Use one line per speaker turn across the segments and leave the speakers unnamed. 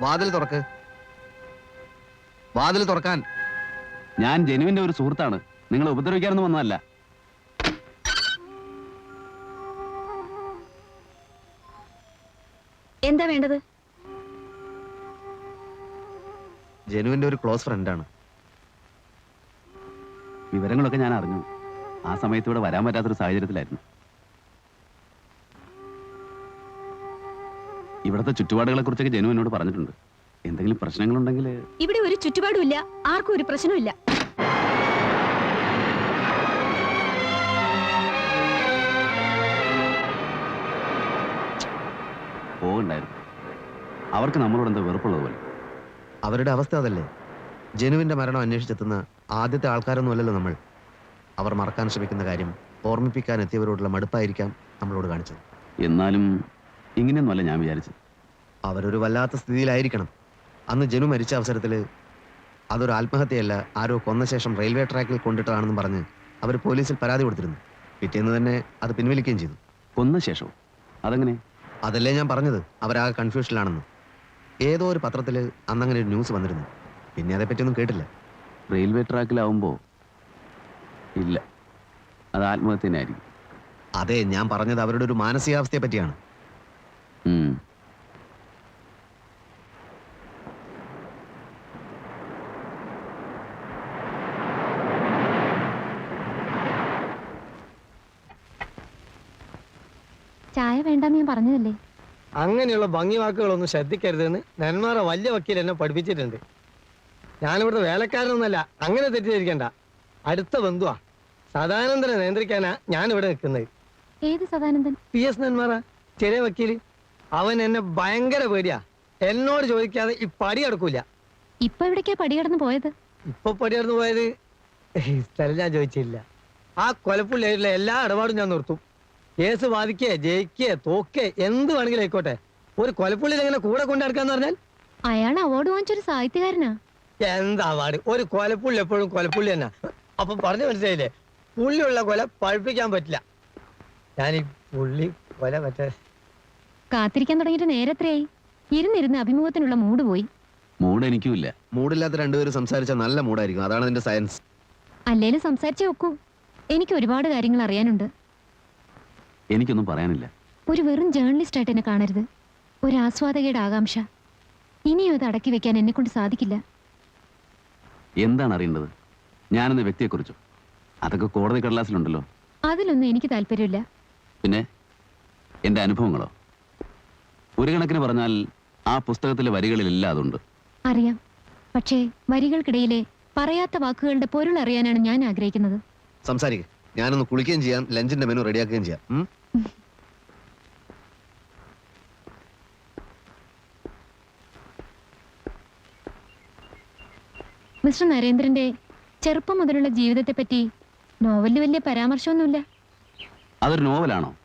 വാതിൽ തുറക്ക്. വാതിൽ തുറക്കാൻ.
ഞാൻ ജനുവിന്റെ ഒരു സുഹൃത്താണ്. നിങ്ങൾ ഉപദ്രവിക്കാനൊന്നും വന്നതല്ല.
എന്താ വേണ്ടത്?
ജനുവിന്റെ ഒരു ക്ലോസ് ഫ്രണ്ടാണ്.
വിവരങ്ങളൊക്കെ ഞാൻ അറിഞ്ഞു. ആ സമയത്ത് ഇവിടെ വരാൻ പറ്റാത്തൊരു സാഹചര്യത്തിലായിരുന്നു. ഇവിടുത്തെ ചുറ്റുപാടുകളെ കുറിച്ചൊക്കെ ജനു എന്നോട് പറഞ്ഞിട്ടുണ്ട്. എന്തെങ്കിലും പ്രശ്നങ്ങളുണ്ടെങ്കിൽ
ഇവിടെ ഒരു ചുറ്റുപാടുമില്ല. ആർക്കും ഒരു പ്രശ്നമില്ല
പോകണ്ടായിരുന്നു. അവർക്ക് നമ്മളോട് എന്താ വെറുപ്പുള്ളത് പോലെ?
അവരുടെ അവസ്ഥ അതല്ലേ? ജനുവിന്റെ മരണം അന്വേഷിച്ചെത്തുന്ന ആദ്യത്തെ ആൾക്കാരൊന്നുമല്ലല്ലോ നമ്മൾ. അവർ മറക്കാൻ ശ്രമിക്കുന്ന കാര്യം ഓർമ്മിപ്പിക്കാൻ എത്തിയവരോടുള്ള മടുപ്പായിരിക്കാം നമ്മളോട് കാണിച്ചത്.
എന്നാലും ഇങ്ങനെയൊന്നുമല്ല ഞാൻ വിചാരിച്ചത്.
അവരൊരു വല്ലാത്ത സ്ഥിതിയിലായിരിക്കണം. അന്ന് ജനു മരിച്ച അവസരത്തിൽ അതൊരു ആത്മഹത്യയല്ല ആരോ കൊന്ന ശേഷം റെയിൽവേ ട്രാക്കിൽ കൊണ്ടിട്ടതാണെന്ന് പറഞ്ഞ് അവർ പോലീസിൽ പരാതി കൊടുത്തിരുന്നു. പിറ്റേന്ന് തന്നെ അത് പിൻവലിക്കുകയും ചെയ്തു.
കൊന്ന ശേഷം അതെങ്ങനെ?
അതല്ലേ ഞാൻ പറഞ്ഞത്. അവരാകെ കൺഫ്യൂഷനിലാണെന്ന്. ഏതോ ഒരു പത്രത്തിൽ അന്നങ്ങനെ ഒരു ന്യൂസ് വന്നിരുന്നു. പിന്നെ അതേപ്പറ്റിയൊന്നും കേട്ടില്ല.
റെയിൽവേ ട്രാക്കിലാവുമ്പോൾ ഇല്ല. അത് ആത്മഹത്യനായിരിക്കും.
അതെ ഞാൻ പറഞ്ഞത് അവരുടെ ഒരു മാനസികാവസ്ഥയെ പറ്റിയാണ്
ചായ വേണ്ടെന്ന് ഞാൻ പറഞ്ഞതല്ലേ?
അങ്ങനെയുള്ള ഭംഗി വാക്കുകളൊന്നും ശ്രദ്ധിക്കരുതെന്ന് നന്മാറ വലിയ വക്കീൽ എന്നെ പഠിപ്പിച്ചിട്ടുണ്ട്. ഞാനിവിടുത്തെ വേലക്കാരനൊന്നല്ല അങ്ങനെ തെറ്റിദ്ധരിക്കണ്ട. അടുത്ത ബന്ധുവാ. സദാനന്ദനെ നിയന്ത്രിക്കാനാ ഞാൻ ഇവിടെ നിൽക്കുന്നത്.
ഏത് സദാനന്ദൻ?
പി എസ് നന്മാറ ചെറിയ വക്കീൽ. അവൻ എന്നെ ഭയങ്കര പേടിയാ. എന്നോട് ചോദിക്കാതെ ഈ പടി കടക്കൂല
ഇപ്പൊ എവിടേക്കാ പടി കടന്നു പോയത്?
ഇപ്പൊ പടി കടന്നു പോയത്? ഈ സ്ഥലം ഞാൻ ചോദിച്ചില്ല. ആ കൊലപ്പുള്ളിയായിട്ടുള്ള എല്ലാ ഇടപാടും ഞാൻ നിർത്തും. കേസ് വാദിക്കേ ജയിക്കേ തോക്കേ എന്ത് വേണമെങ്കിലും ആയിക്കോട്ടെ. ഒരു കൊലപ്പുള്ളിയിൽ എങ്ങനെ കൂടെ കൊണ്ടു നടക്കാന്ന് പറഞ്ഞാൽ?
അയാൾ അവാർഡ് വാങ്ങിച്ചൊരു സാഹിത്യകാരനാ.
എന്താ അവാർഡ് ഒരു കൊലപ്പുള്ളി എപ്പോഴും കൊലപ്പുള്ളി തന്നെ. അപ്പൊ പറഞ്ഞു മനസ്സിലായില്ലേ? പുള്ളിയുള്ള കൊല പഴുപ്പിക്കാൻ പറ്റില്ല. ഞാൻ ഈ പുള്ളി കൊല മറ്റേ
കാത്തിരിക്കാൻ തുടങ്ങിയിട്ട് നേരത്രയായി ഇരുന്നിരുന്ന് അഭിമുഖത്തിനുള്ള മൂഡ് പോയി.
മൂഡ് എനിക്കുമില്ല.
മൂടില്ലാത്ത രണ്ടുപേരും സംസാരിച്ച നല്ല മൂടായിരിക്കും അതാണ് അതിന്റെ സയൻസ്
അല്ലേലും സംസാരിച്ചേ ഒക്കൂ. എനിക്ക് ഒരുപാട് കാര്യങ്ങൾ അറിയാനുണ്ട്.
എനിക്കൊന്നും പറയാനില്ല.
ഒരു വെറും ജേർണലിസ്റ്റ് ആയിട്ട് എന്നെ കാണരുത്. ഒരു ആസ്വാദകയുടെ ആകാംക്ഷ. ഇനിയും അത് അടക്കി വെക്കാൻ എന്നെ കൊണ്ട് സാധിക്കില്ല.
എന്താണ് അറിയേണ്ടത് ഞാനെന്ന വ്യക്തിയെക്കുറിച്ചോ? അതൊക്കെ കോടതി കടലാസിലുണ്ടല്ലോ.
അതിലൊന്നും എനിക്ക് താല്പര്യമില്ല.
പിന്നെ എന്റെ അനുഭവങ്ങളോ? ഒരു കണക്കിന് പറഞ്ഞാൽ ആ പുസ്തകത്തിലെ വരികളിലെല്ലാം അതുണ്ട്.
അറിയാം. പക്ഷേ വരികൾക്കിടയിലെ പറയാത്ത വാക്കുകളുടെ പൊരുൾ അറിയാനാണ് ഞാൻ ആഗ്രഹിക്കുന്നത്.
സംസാരിക്കുക ഞാനൊന്ന് കുളിക്കുകയും ചെയ്യാം ലഞ്ചിന്റെ മെനു റെഡിയാക്കുകയും ചെയ്യാം. ഉം?
മിസ്റ്റർ നരേന്ദ്രന്റെ ചെറുപ്പം മുതലുള്ള ജീവിതത്തെ പറ്റി നോവലിൽ വലിയ പരാമർശമൊന്നുമില്ല.
അതൊരു നോവലാണോ?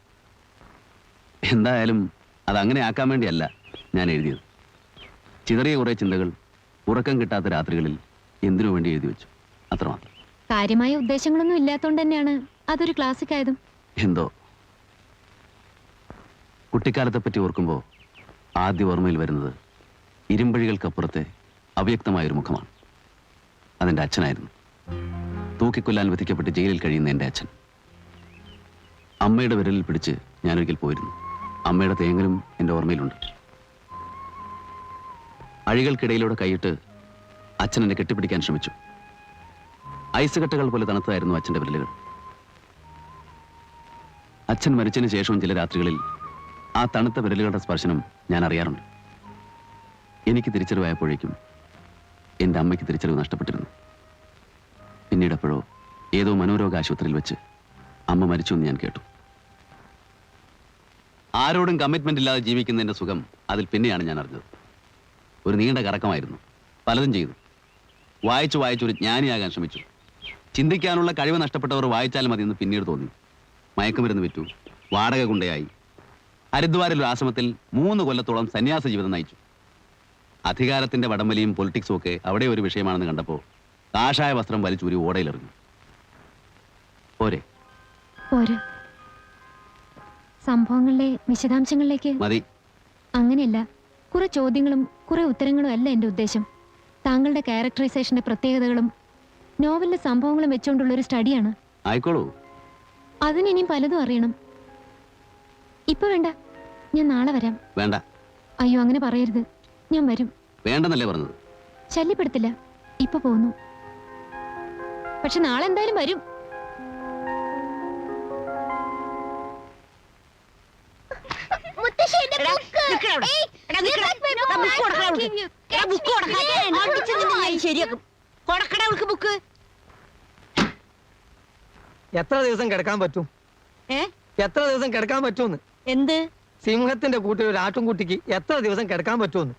എന്തായാലും അത് അങ്ങനെ ആക്കാൻ വേണ്ടിയല്ല ഞാൻ എഴുതിയത്. ചിതറിയ കുറേ ചിന്തകൾ ഉറക്കം കിട്ടാത്ത രാത്രികളിൽ എന്തിനു വേണ്ടി എഴുതി വെച്ചു? അത്രമാത്രം.
കാര്യമായ ഉദ്ദേശങ്ങളൊന്നും ഇല്ലാത്തോണ്ട് തന്നെയാണ് അതൊരു ക്ലാസിക് ആയതും
എന്തോ? കുട്ടിക്കാലത്തെ പറ്റി ഓർക്കുമ്പോൾ ആദ്യ ഓർമ്മയിൽ വരുന്നത് ഇരുമ്പഴികൾക്കപ്പുറത്തെ അവ്യക്തമായൊരു മുഖമാണ്. അതെന്റെ അച്ഛനായിരുന്നു. തൂക്കിക്കൊല്ലാൻ വിധിക്കപ്പെട്ട് ജയിലിൽ കഴിയുന്ന എന്റെ അച്ഛൻ. അമ്മയുടെ വിരലിൽ പിടിച്ച് ഞാനൊരിക്കൽ പോയിരുന്നു. അമ്മയുടെ തേങ്ങലും എന്റെ ഓർമ്മയിലുണ്ട്. അഴികൾക്കിടയിലൂടെ കൈയിട്ട് അച്ഛൻ എന്നെ കെട്ടിപ്പിടിക്കാൻ ശ്രമിച്ചു. ഐസ് കട്ടകൾ പോലെ തണുത്തതായിരുന്നു അച്ഛന്റെ വിരലുകൾ. അച്ഛൻ മരിച്ചതിന് ശേഷവും ചില രാത്രികളിൽ ആ തണുത്ത വിരലുകളുടെ സ്പർശനം ഞാൻ അറിയാറുണ്ട്. എനിക്ക് തിരിച്ചറിവായപ്പോഴേക്കും എന്റെ അമ്മയ്ക്ക് തിരിച്ചറിവ് നഷ്ടപ്പെട്ടിരുന്നു. പിന്നീട് എപ്പോഴോ ഏതോ മനോരോഗ ആശുപത്രിയിൽ വെച്ച് അമ്മ മരിച്ചു എന്ന് ഞാൻ കേട്ടു. ആരോടും കമ്മിറ്റ്മെന്റ് ഇല്ലാതെ ജീവിക്കുന്നതിന്റെ സുഖം അതിൽ പിന്നെയാണ് ഞാൻ അറിഞ്ഞത്. ഒരു നീണ്ട കറക്കമായിരുന്നു. പലതും ചെയ്തു. വായിച്ചു വായിച്ചു ഒരു ജ്ഞാനിയാകാൻ ശ്രമിച്ചു. ചിന്തിക്കാനുള്ള കഴിവ് നഷ്ടപ്പെട്ടവർ വായിച്ചാൽ മതി എന്ന് പിന്നീട് തോന്നി. മയക്കുമരുന്ന് വിറ്റു. വാടക കുണ്ടയായി ഹരിദ്വാരിൽ ഒരു ആശ്രമത്തിൽ മൂന്ന് കൊല്ലത്തോളം സന്യാസ ജീവിതം നയിച്ചു. അധികാരത്തിന്റെ വടംവലിയും പൊളിറ്റിക്സും ഒക്കെ അവിടെ ഒരു വിഷയമാണെന്ന് കണ്ടപ്പോൾ കാഷായ വസ്ത്രം വലിച്ചൂരി ഓടയിലെറിഞ്ഞു. പോരെ.
പോര്. സംഭവങ്ങളിലെ വിശദാംശങ്ങളിലേക്ക്.
മതി.
അങ്ങനെയല്ല കുറെ ചോദ്യങ്ങളും കുറെ ഉത്തരങ്ങളും അല്ല എന്റെ ഉദ്ദേശം. താങ്കളുടെ ക്യാരക്ടറൈസേഷന്റെ പ്രത്യേകതകളും നോവലിലെ സംഭവങ്ങളും വെച്ചുകൊണ്ടുള്ള ഒരു സ്റ്റഡിയാണ്.
ആയിക്കോളൂ.
അതിനിനിയും പലതും അറിയണം. ഇപ്പൊ വേണ്ട. ഞാൻ നാളെ വരാം.
വേണ്ട.
അയ്യോ അങ്ങനെ പറയരുത്. ഞാൻ വരും.
വേണ്ടെന്നല്ലേ പറഞ്ഞത്?
ശല്യപ്പെടുത്തില്ല. ഇപ്പൊ പോന്നു. പക്ഷെ നാളെ എന്തായാലും വരും.
എടാ, നിക്കടാ എടാ, നിക്കടാ. എടാ, ബുക്ക് ശരിയാക്കും. കൊടുക്കടാ അവൾക്ക് ബുക്ക്.
എത്ര ദിവസം കിടക്കാൻ പറ്റും?
ഏ?
എത്ര ദിവസം കിടക്കാൻ പറ്റുമെന്ന്?
എന്ത്?
സിംഹത്തിന്റെ കൂട്ടിൽ ഒരു ആട്ടുംകുട്ടിക്ക് എത്ര ദിവസം കിടക്കാൻ പറ്റുമെന്ന്?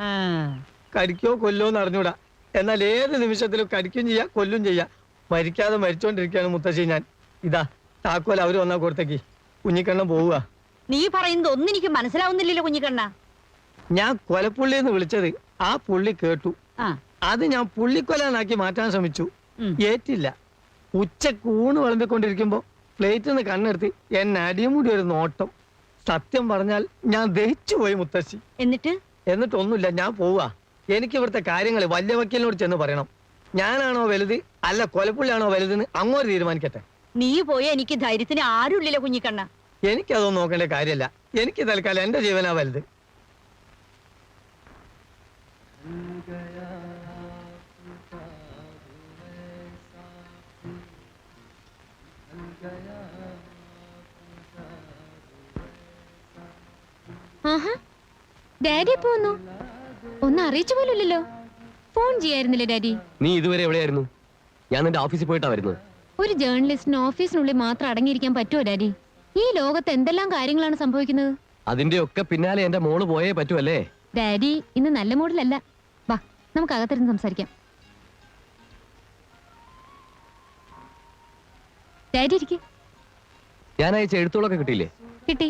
ആ.
കടിക്കോ കൊല്ലോ എന്ന് അറിഞ്ഞൂടാ. എന്നാൽ ഏത് നിമിഷത്തിലും കടിക്കും ചെയ്യാം കൊല്ലും ചെയ്യാം. മരിക്കാതെ മരിച്ചോണ്ടിരിക്കുകയാണ് മുത്തശ്ശി ഞാൻ. ഇതാ താക്കോൽ അവർ വന്നാ കൊടുത്തേക്ക്. കുഞ്ഞിക്കണ്ണം പോവുക.
നീ പറയുന്നത് ഒന്നും എനിക്ക് മനസ്സിലാവുന്നില്ലല്ലോ കുഞ്ഞിക്കണ്ണ.
ഞാൻ കൊലപ്പുള്ളി എന്ന് വിളിച്ചത് ആ പുള്ളി കേട്ടു.
ആ.
അത് ഞാൻ പുള്ളിക്കൊലാക്കി മാറ്റാൻ ശ്രമിച്ചു.
ഉം.
ഏറ്റില്ല. ഉച്ചയ്ക്ക് ഊണ് വിളമ്പിക്കൊണ്ടിരിക്കുമ്പോ പ്ലേറ്റിൽ നിന്ന് കണ്ണെടുത്ത് എന്നെ അടിമുടി ഒരു നോട്ടം. സത്യം പറഞ്ഞാൽ ഞാൻ ദഹിച്ചു പോയി മുത്തശ്ശി.
എന്നിട്ട്?
എന്നിട്ടൊന്നുമില്ല ഞാൻ പോവാ. എനിക്ക് ഇവിടുത്തെ കാര്യങ്ങൾ വലിയ വക്കീലിനോട് ചെന്ന് പറയണം. ഞാനാണോ വലുത് അല്ല കൊലപ്പുള്ളിയാണോ വലുതെന്ന് അങ്ങോട്ട് തീരുമാനിക്കട്ടെ.
നീ പോയ എനിക്ക് ധൈര്യത്തിന് ആരുമില്ലല്ലോ കുഞ്ഞിക്കണ്ണ.
എനിക്കതൊന്നും നോക്കേണ്ട കാര്യമല്ല എനിക്ക് തൽക്കാലം എന്റെ ജീവനാ വലുത്.
ആഹാ ഡാഡി എപ്പോ വന്നു? ഒന്ന് അറിയിച്ചു പോലുമില്ലല്ലോ. Phone ചെയ്യായിരുന്നില്ലേ daddy?
നീ ഇതുവരെ എവിടെയായിരുന്നു? ഞാൻ നിന്റെ ഓഫീസിൽ പോയിട്ടാ വരുന്നത്.
ഒരു ജേർണലിസ്റ്റിന് ഓഫീസിനുള്ളിൽ മാത്രം അടങ്ങിയിരിക്കാൻ പറ്റുമോ ഡാഡി? ഈ ലോകത്ത് എന്തെല്ലാം കാര്യങ്ങളാണ് സംഭവിക്കുന്നത്?
അതിന്റെ ഒക്കെ പിന്നാലെ എന്റെ മോൾ പോയേ പറ്റുമല്ലേ
ഡാഡി ഇന്ന് നല്ല മൂഡിലല്ല. വാ നമുക്ക് അകത്തിരുന്ന് സംസാരിക്കാം. ഡാഡി ഇരിക്കെ
ഞാൻ അയച്ച എഴുത്തുകളൊക്കെ കിട്ടിയില്ലേ?
കിട്ടി.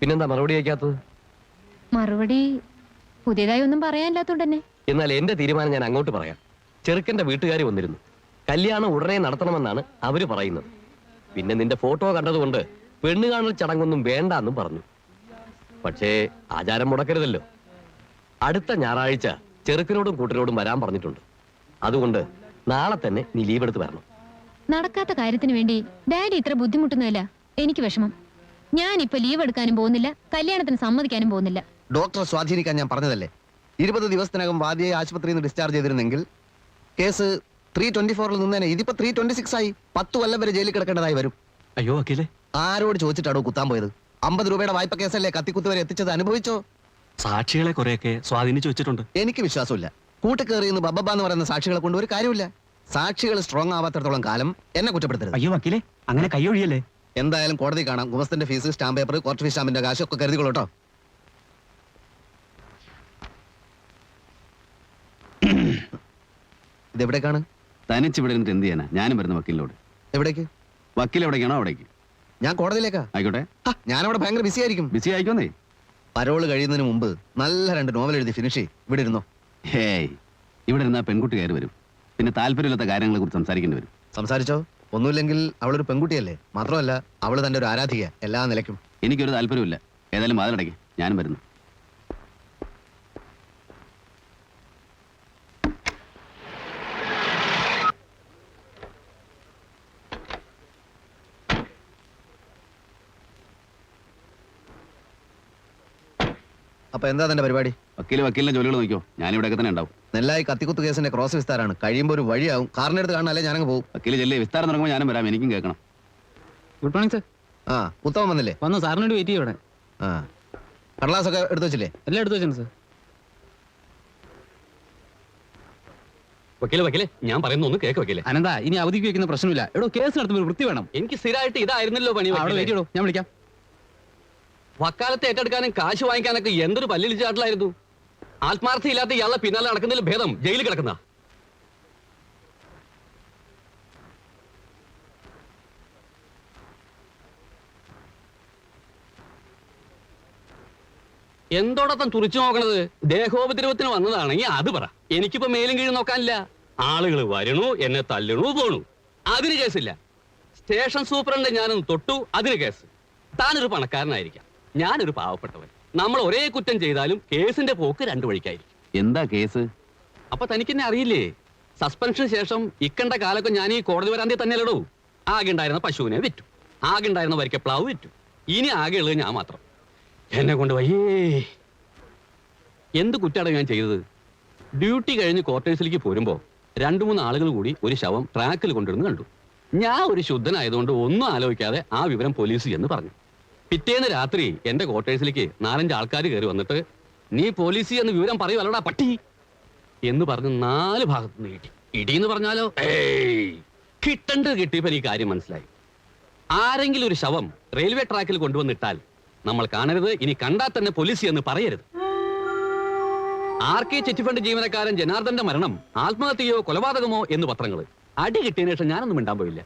പിന്നെന്താ മറുപടി അയക്കാത്തത്?
മറുപടി പുതിയതായി ഒന്നും പറയാനില്ലാത്തോണ്ട് തന്നെ
എന്നാൽ എന്റെ തീരുമാനം ഞാൻ അങ്ങോട്ട് പറയാം. ചെറുക്കന്റെ വീട്ടുകാർ വന്നിരുന്നു. കല്യാണം ഉടനെ നടത്തണമെന്നാണ് അവർ പറയുന്നത്. പിന്നെ നിന്റെ ഫോട്ടോ കണ്ടതുകൊണ്ട് പെണ്ണ് കാണൽ ചടങ്ങൊന്നും വേണ്ട എന്നും പറഞ്ഞു. പക്ഷേ ആചാരം മുടക്കരുതല്ലോ. അടുത്ത ഞായറാഴ്ച ചെറുക്കനോടും കൂട്ടരോടും വരാൻ പറഞ്ഞിട്ടുണ്ട്. അതുകൊണ്ട് നാളെ തന്നെ നീ ലീവ് എടുത്ത് വരണം.
നടക്കാത്ത കാര്യത്തിന് വേണ്ടി ഡാഡി ഇത്ര ബുദ്ധിമുട്ടുന്നതല്ല. എനിക്ക് വിഷമം. ഞാനിപ്പോ ലീവ് എടുക്കാനും പോകുന്നില്ല കല്യാണത്തിന് സമ്മതിക്കാനും പോകുന്നില്ല.
ഡോക്ടറെ സ്വാധീനിക്കാൻ ഞാൻ പറഞ്ഞതല്ലേ? ഇരുപത് ദിവസത്തിനകം വാദിയെ ആശുപത്രിയിൽ നിന്ന് ഡിസ്ചാർജ് ചെയ്തിരുന്നെങ്കിൽ കേസ് ത്രീ ട്വന്റി ഫോറിൽ നിന്നേനെ. ഇതിപ്പോ ത്രീ ട്വന്റി സിക്സ് ആയി. പത്ത് കൊല്ലം വരെ ജയിലിൽ കിടക്കേണ്ടതായി വരും.
അയ്യോ അഖിലേ.
ആരോട് ചോദിച്ചിട്ടാണോ കുത്താൻ പോയത്? അമ്പത് രൂപയുടെ വായ്പ കേസല്ലേ കത്തിക്കുത്ത് വരെ എത്തിച്ചത് അനുഭവിച്ചോ?
സാക്ഷികളെ കുറെയൊക്കെ സ്വാധീനിച്ചു വെച്ചിട്ടുണ്ട്.
എനിക്ക് വിശ്വാസമില്ല. കൂട്ടുകയറി എന്ന് ബബ്ബ എന്ന് പറയുന്ന സാക്ഷികളെ കൊണ്ട് ഒരു കാര്യമില്ല. സാക്ഷികൾ സ്ട്രോങ് ആവാത്തടത്തോളം കാലം എന്നെ കുറ്റപ്പെടുത്തരുത്.
അയ്യോ വക്കീലേ അങ്ങനെ കൈയൊഴിയല്ലേ
എന്തായാലും കോടതി കാണാം. ഗുമസ്തന്റെ fees stamp paper court fees സ്റ്റാമ്പിന്റെ കാശ് ഒക്കെ കരുതിക്കൊള്ളട്ടോ ഇതെവിടേക്കാണ്
തനിച്ച് ഇവിടെ ഇരുന്നിട്ട് എന്ത് ചെയ്യാനാ? ഞാനും വരുന്ന വക്കീലിനോട്.
എവിടേക്ക്?
വക്കീൽ എവിടേക്കാണോ അവിടേക്ക്?
ഞാൻ കോടതിയിലേക്കാ.
ആയിക്കോട്ടെ.
ഹ, ഞാനവിടെ ഭയങ്കര ബിസി ആയിരിക്കും.
ബിസി ആയിക്കോന്നേ.
പരോൾ കഴിയുന്നതിന് മുമ്പ് നല്ല രണ്ട് നോവൽ എഴുതി ഫിനിഷ് ചെയ്യും. ഇവിടെ ഇരുന്നോ.
ഹേയ് ഇവിടെ ഇരുന്നാ പെൺകുട്ടി കയറി വരും. പിന്നെ താല്പര്യമില്ലാത്ത കാര്യങ്ങളെ കുറിച്ച് സംസാരിക്കേണ്ടി വരും.
സംസാരിച്ചോ? ഒന്നുമില്ലെങ്കിൽ അവളൊരു പെൺകുട്ടിയല്ലേ? മാത്രമല്ല അവൾ തന്റെ ഒരു ആരാധിക എല്ലാ നിലയ്ക്കും.
എനിക്കൊരു താല്പര്യമില്ല ഏതായാലും വാതിലടയ്ക്ക്. ഞാനും വരുന്നു.
അപ്പൊ എന്താ തന്റെ പരിപാടി?
വക്കീൽ വക്കീലിന്റെ ജോലികൾ നോക്കിയോ ഞാൻ ഇവിടെയൊക്കെ തന്നെ ഉണ്ടാവും.
നെല്ലായി കത്തിക്കുത്ത് കേസിന്റെ ക്രോസ് വിസ്താരാണ്. കഴിയുമ്പോൾ ഒരു വഴിയാവും. കാറിനെടുത്ത് കാണാനല്ലേ ഞാനങ്ങ് പോകും
വക്കീൽ ചെല്ലേ വിസ്താരം തുടങ്ങുമ്പോൾ ഞാനും വരാം. എനിക്കും കേൾക്കണം.
ഗുഡ് മോർണിംഗ് സർ
ആ ഉത്തമം വന്നില്ലേ?
വന്നു സാറിന് വേണ്ടി വെയിറ്റ് ചെയ്യും ഇവിടെ
ആ. കടലാസൊക്കെ എടുത്തു വെച്ചില്ലേ?
എല്ലാം എടുത്തു വെച്ചു സർ
വക്കീലെ വക്കീലെ ഞാൻ പറയുന്ന ഒന്ന് കേക്ക് വക്കീലെ.
അനന്ത ഇനി അവധിക്ക് വെക്കുന്ന പ്രശ്നമില്ല. എടോ കേസ് നടത്തുമ്പോൾ ഒരു വൃത്തി വേണം.
എനിക്ക് സ്ഥിരമായിട്ട് ഇതായിരുന്നല്ലോ പണി
അവിടെ. വെയിറ്റ് ചെയ്യടോ ഞാൻ വിളിക്കാം.
വക്കാലത്ത് ഏറ്റെടുക്കാനും കാശ് വാങ്ങിക്കാനൊക്കെ എന്തൊരു പല്ലിളിച്ചാട്ടിലായിരുന്നു ആത്മാർത്ഥയില്ലാത്ത ഇയാളെ പിന്നാലെ നടക്കുന്നതിൽ ഭേദം ജയിലിൽ കിടക്കുന്ന. എന്തോടത്തം തുറിച്ചു നോക്കണത്? ദേഹോപദ്രവത്തിന് വന്നതാണെങ്കിൽ അത് പറ. എനിക്കിപ്പോ മേലും കീഴും നോക്കാനില്ല. ആളുകൾ വരണു എന്നെ തല്ലണു പോണു. അതിന് കേസില്ല. സ്റ്റേഷൻ സൂപ്രണ്ട് ഞാനൊന്ന് തൊട്ടു അതിന് കേസ്. താനൊരു പണക്കാരനായിരിക്കാം. ഞാനൊരു പാവപ്പെട്ടവൻ. നമ്മൾ ഒരേ കുറ്റം ചെയ്താലും കേസിന്റെ പോക്ക് രണ്ടു വഴിക്കായിരിക്കും.
എന്താ കേസ്?
അപ്പൊ തനിക്കെന്നെ അറിയില്ലേ? സസ്പെൻഷന് ശേഷം ഇക്കണ്ട കാലൊക്കെ ഞാൻ ഈ കോടതി വരാന്തി തന്നെ തന്നെയല്ലടോ. ആകെ ഉണ്ടായിരുന്ന പശുവിനെ വിറ്റു. ആകെ ഉണ്ടായിരുന്ന വരിക്കപ്ലാവ് വിറ്റു. ഇനി ആകെ ഉള്ളത് ഞാൻ മാത്രം. എന്നെ കൊണ്ട് വയ്യേ. എന്ത് കുറ്റാണ് ഞാൻ ചെയ്തത്? ഡ്യൂട്ടി കഴിഞ്ഞ് ക്വാർട്ടേഴ്സിലേക്ക് പോരുമ്പോ രണ്ടു മൂന്ന് ആളുകൾ കൂടി ഒരു ശവം ട്രാക്കിൽ കൊണ്ടിരുന്ന് കണ്ടു. ഞാൻ ഒരു ശുദ്ധനായതുകൊണ്ട് ഒന്നും ആലോചിക്കാതെ ആ വിവരം പോലീസ് എന്ന് പറഞ്ഞു. പിറ്റേന്ന് രാത്രി എന്റെ ക്വാർട്ടേഴ്സിലേക്ക് നാലഞ്ച് ആൾക്കാർ കയറി വന്നിട്ട് നീ പോലീസി എന്ന് വിവരം പറയുവല്ലടാ പട്ടി. എന്ന് പറഞ്ഞ് നാല് ഭാഗത്ത് നിന്ന് കിട്ടി. ഇടി എന്ന് പറഞ്ഞാലോ കിട്ടണ്ട് കിട്ടേണ്ടത് കിട്ടിയപ്പോൾ ഈ കാര്യം മനസ്സിലായി. ആരെങ്കിലും ഒരു ശവം റെയിൽവേ ട്രാക്കിൽ കൊണ്ടുവന്നിട്ടാൽ നമ്മൾ കാണരുത് ഇനി കണ്ടാൽ തന്നെ പോലീസി എന്ന് പറയരുത്. ആർ കെ ചെറ്റിഫണ്ട് ജീവനക്കാരൻ ജനാർദ്ദന്റെ മരണം ആത്മഹത്യയോ കൊലപാതകമോ എന്ന് പത്രങ്ങൾ അടി കിട്ടിയതിനു ശേഷം ഞാനൊന്നും മിണ്ടാൻ പോയില്ല.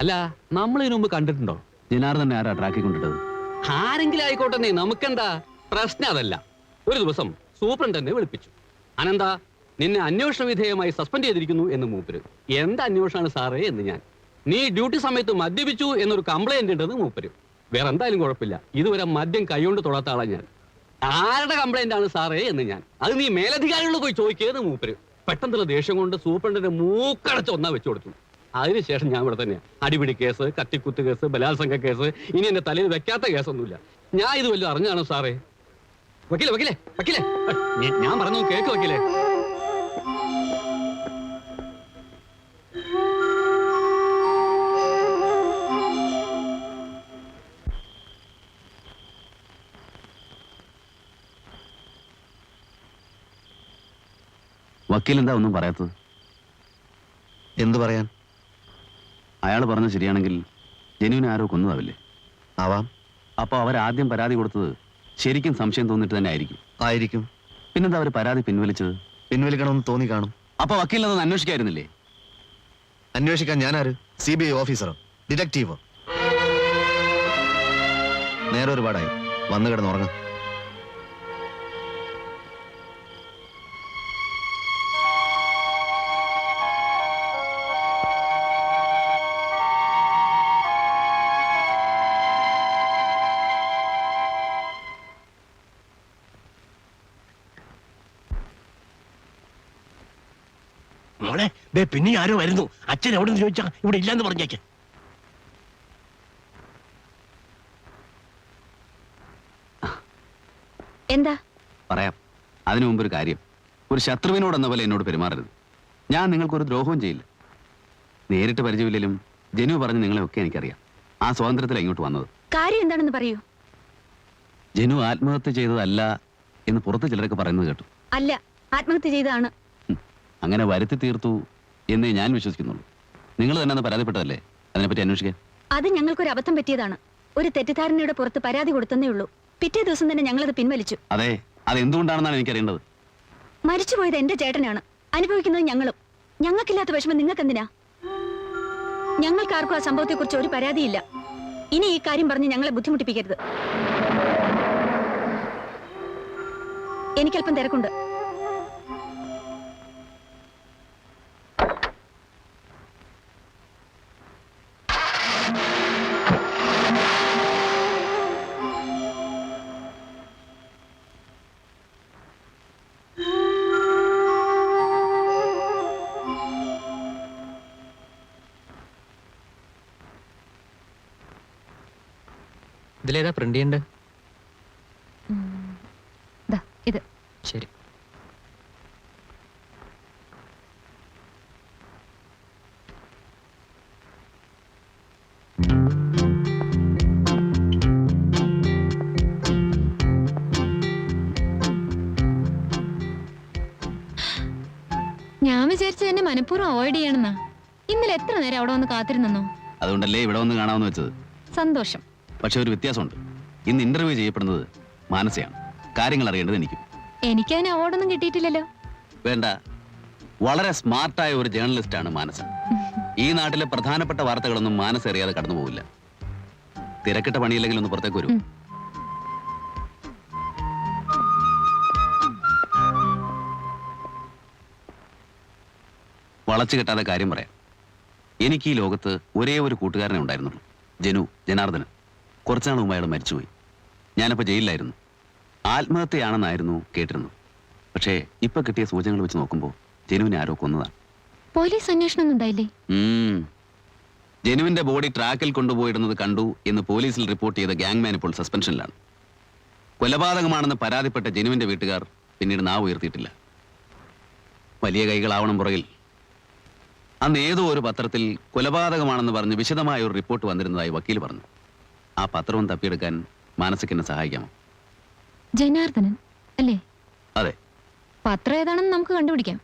അല്ല നമ്മൾ ഇതിനു മുമ്പ് കണ്ടിട്ടുണ്ടോ?
ജനാർദ്ദനെ ആരാ ട്രാക്കിൽ കൊണ്ടിട്ടത്?
ആരെങ്കിലും ആയിക്കോട്ടെ നമുക്കെന്താ? പ്രശ്നം അതല്ല. ഒരു ദിവസം സൂപ്രണ്ടനെ വിളിപ്പിച്ചു. അനന്ത നിന്നെ അന്വേഷണ വിധേയമായി സസ്പെൻഡ് ചെയ്തിരിക്കുന്നു എന്ന് മൂപ്പര്. എന്ത് അന്വേഷണമാണ് സാറേ എന്ന് ഞാൻ. നീ ഡ്യൂട്ടി സമയത്ത് മദ്യപിച്ചു എന്നൊരു കംപ്ലൈന്റ് ഉണ്ടെന്ന് മൂപ്പര്. വേറെ എന്തായാലും കുഴപ്പമില്ല. ഇതുവരെ മദ്യം കൈകൊണ്ട് തൊടാത്ത ആളാ ഞാൻ. ആരുടെ കംപ്ലൈന്റ് ആണ് സാറേ എന്ന് ഞാൻ. അത് നീ മേലധികാരികളോട് പോയി ചോദിക്കുന്നത് മൂപ്പര്. പെട്ടെന്നുള്ള ദേഷ്യം കൊണ്ട് സൂപ്രണ്ടിന്റെ മൂക്കടച്ച് ഒന്നാ വെച്ചു കൊടുത്തു. അതിനുശേഷം ഞാൻ ഇവിടെ തന്നെ അടിപിടി കേസ് കത്തിക്കുത്ത് കേസ് ബലാത്സംഗ കേസ് ഇനി എന്റെ തലയിൽ വെക്കാത്ത കേസൊന്നുമില്ല. ഞാൻ ഇത് വല്ലതും അറിഞ്ഞാണോ സാറേ? വക്കീലെ വക്കീലെ വക്കീലെ. ഞാൻ പറഞ്ഞു കേക്ക് വക്കീലെ.
വക്കീൽ എന്താ ഒന്നും പറയാത്തത്?
എന്തു പറയാൻ?
അയാൾ പറഞ്ഞ ശരിയാണെങ്കിൽ ജനുവിനെ ആരോ കൊന്നതാവില്ലേ?
ആവാം.
അപ്പൊ അവരാദ്യം പരാതി കൊടുത്തത് ശരിക്കും സംശയം തോന്നിട്ട് തന്നെ ആയിരിക്കും.
ആയിരിക്കും.
പിന്നെന്താ അവർ പരാതി പിൻവലിച്ചത്?
പിൻവലിക്കണമെന്ന് തോന്നി കാണും.
അപ്പൊ അതൊന്ന് അന്വേഷിക്കായിരുന്നില്ലേ?
അന്വേഷിക്കാൻ ഞാനാര്? സി ബി ഐ ഓഫീസറോ? ഡിറ്റക്റ്റീവോ? നേരെ ഒരുപാടായി. വന്നു കിടന്നുറങ്ങാം
ദേ പിന്നെ ആരോ വരുന്നു. അച്ഛൻ എവിടെ നിന്ന് ചോദിച്ചാ ഇവിടെ ഇല്ലെന്ന് പറഞ്ഞേക്ക്.
എന്താ?
പറയാം. അതിനു മുമ്പ് ഒരു കാര്യം. ഒരു ശത്രുവിനോടെന്ന പോലെ എന്നോട് പെരുമാറരുത്. ഞാൻ നിങ്ങൾക്കൊരു ദ്രോഹവും ചെയ്യില്ല. നേരിട്ട് പരിചയമില്ലെങ്കിലും ജനു പറഞ്ഞ് നിങ്ങളെയൊക്കെ എനിക്കറിയാം. ആ സ്വാതന്ത്ര്യത്തിൽ ഇങ്ങോട്ട് വന്നത്.
കാര്യം എന്താണെന്ന് പറയൂ.
ജനു ആത്മഹത്യ ചെയ്തതല്ല എന്ന് പുറത്ത് ചിലരൊക്കെ പറയുന്നത് കേട്ടു.
അല്ല ആത്മഹത്യ ചെയ്തതാണ്.
അങ്ങനെ വരുത്തി തീർത്തു എന്നേ ഞാൻ വിശ്വസിക്കുന്നുള്ളൂ. നിങ്ങൾ തന്നെ അന്ന് പരാതിപ്പെട്ടതല്ലേ? അതിനെപ്പറ്റി അന്വേഷിക്കാൻ.
അത് ഞങ്ങൾക്കൊരു അബദ്ധം പറ്റിയതാണ്. ഒരു തെറ്റിദ്ധാരണയുടെ പുറത്ത് പരാതി കൊടുത്തന്നേ ഉള്ളൂ. പിറ്റേ ദിവസം തന്നെ ഞങ്ങളത് പിൻവലിച്ചു.
അതെ അത് എന്തുകൊണ്ടാണെന്നാണ് എനിക്കറിയേണ്ടത്?
മരിച്ചുപോയത് എന്റെ ചേട്ടനാണ്. അനുഭവിക്കുന്നത് ഞങ്ങളും. ഞങ്ങൾക്കില്ലാത്ത വിഷമം നിങ്ങൾക്ക് എന്തിനാ ഞങ്ങൾക്കാർക്കും ആ സംഭവത്തെക്കുറിച്ച് ഒരു പരാതിയില്ല. ഇനി ഈ കാര്യം പറഞ്ഞ് ഞങ്ങളെ ബുദ്ധിമുട്ടിപ്പിക്കരുത്. എനിക്കല്പം തിരക്കുണ്ട്.
ഇതിലേതാ പ്രിന്റ് ചെയ്യണ്ടേ
ദാ, ഇത്.
ശരി.
ഞാൻ വിചാരിച്ചു എന്നെ മനഃപൂർവം അവോയ്ഡ് ചെയ്യണമെന്നാ. ഇന്നലെ എത്ര നേരം അവിടെ വന്ന് കാത്തിരുന്നോ
അതുകൊണ്ടല്ലേ ഇവിടെ വന്ന് കാണാമെന്ന് വെച്ചത്?
സന്തോഷം.
പക്ഷെ ഒരു വ്യത്യാസമുണ്ട്. ഇന്ന് ഇന്റർവ്യൂ ചെയ്യപ്പെടുന്നത് മാനസയാണ്. കാര്യങ്ങൾ അറിയേണ്ടത് എനിക്കും.
എനിക്കതിന് അവാർഡൊന്നും കിട്ടിയിട്ടില്ലല്ലോ.
വേണ്ട. വളരെ സ്മാർട്ടായ ഒരു ജേർണലിസ്റ്റാണ് മാനസ ഈ നാട്ടിലെ പ്രധാനപ്പെട്ട വാർത്തകളൊന്നും മാനസ അറിയാതെ കടന്നു പോകില്ല തിരക്കിട്ട പണിയില്ലെങ്കിൽ ഒന്ന് പുറത്തേക്ക് വരും. വളച്ചു കെട്ടാതെ കാര്യം പറയാം. എനിക്ക് ഈ ലോകത്ത് ഒരേ ഒരു കൂട്ടുകാരനെ ഉണ്ടായിരുന്നുള്ളൂ. ജനു ജനാർദ്ദനൻ. കുറച്ചുനാൾ മുമ്പ് അയാൾ മരിച്ചുപോയി. ഞാനപ്പോൾ ജയിലിലായിരുന്നു. ആത്മഹത്യയാണെന്നായിരുന്നു കേട്ടിരുന്നു പക്ഷേ ഇപ്പൊ കിട്ടിയ സൂചനകൾ വെച്ച് നോക്കുമ്പോൾ ജനുവിനെ ആരോ കൊന്നതാണ്.
പോലീസ് അന്വേഷണം ഉണ്ടായില്ലേ.
ജനുവിന്റെ ബോഡി ട്രാക്കിൽ കൊണ്ടുപോയിടുന്നത് കണ്ടു എന്ന് പോലീസിൽ റിപ്പോർട്ട് ചെയ്ത ഗാങ്മാൻ ഇപ്പോൾ സസ്പെൻഷനിലാണ്. കൊലപാതകമാണെന്ന് പരാതിപ്പെട്ട ജനുവിന്റെ വീട്ടുകാർ പിന്നീട് നാവ് ഉയർത്തിയിട്ടില്ല. വലിയ കൈകളാവണം പുറകിൽ. അന്ന് ഏതോ ഒരു പത്രത്തിൽ കൊലപാതകമാണെന്ന് പറഞ്ഞ് വിശദമായ ഒരു റിപ്പോർട്ട് വന്നിരുന്നതായി വക്കീൽ പറഞ്ഞു. ആ പത്രവും തപ്പിയെടുക്കാൻ മാനസികനെ സഹായിക്കാമോ?
ജനാർദ്ദനൻ അല്ലേ?
അതെ.
പത്രം ഏതാണെന്ന് നമുക്ക് കണ്ടുപിടിക്കാം.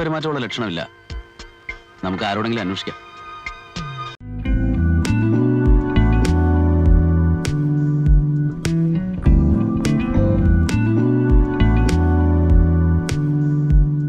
ആൾപെരുമാറ്റമുള്ള ലക്ഷണമില്ല. നമുക്ക് ആരോടെങ്കിലും അന്വേഷിക്കാം.